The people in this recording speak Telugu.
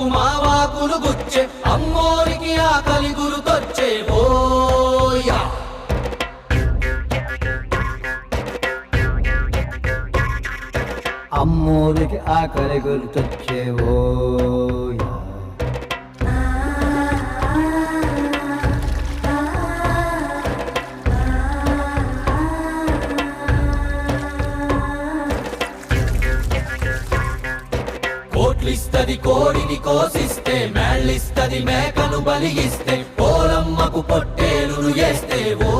అమ్మకు మావాకులు గుచ్చే అమ్మోరికి ఆకలి గురుతొచ్చే ఓయా అమ్మోరికి ఆకలి గుర్తొచ్చేవో కోట్లిస్తది కోడిని కోసిస్తే మేళ్ళిస్తది మేకను బలిగిస్తే పోలమ్మకు పొట్టేలును చేస్తే ఓ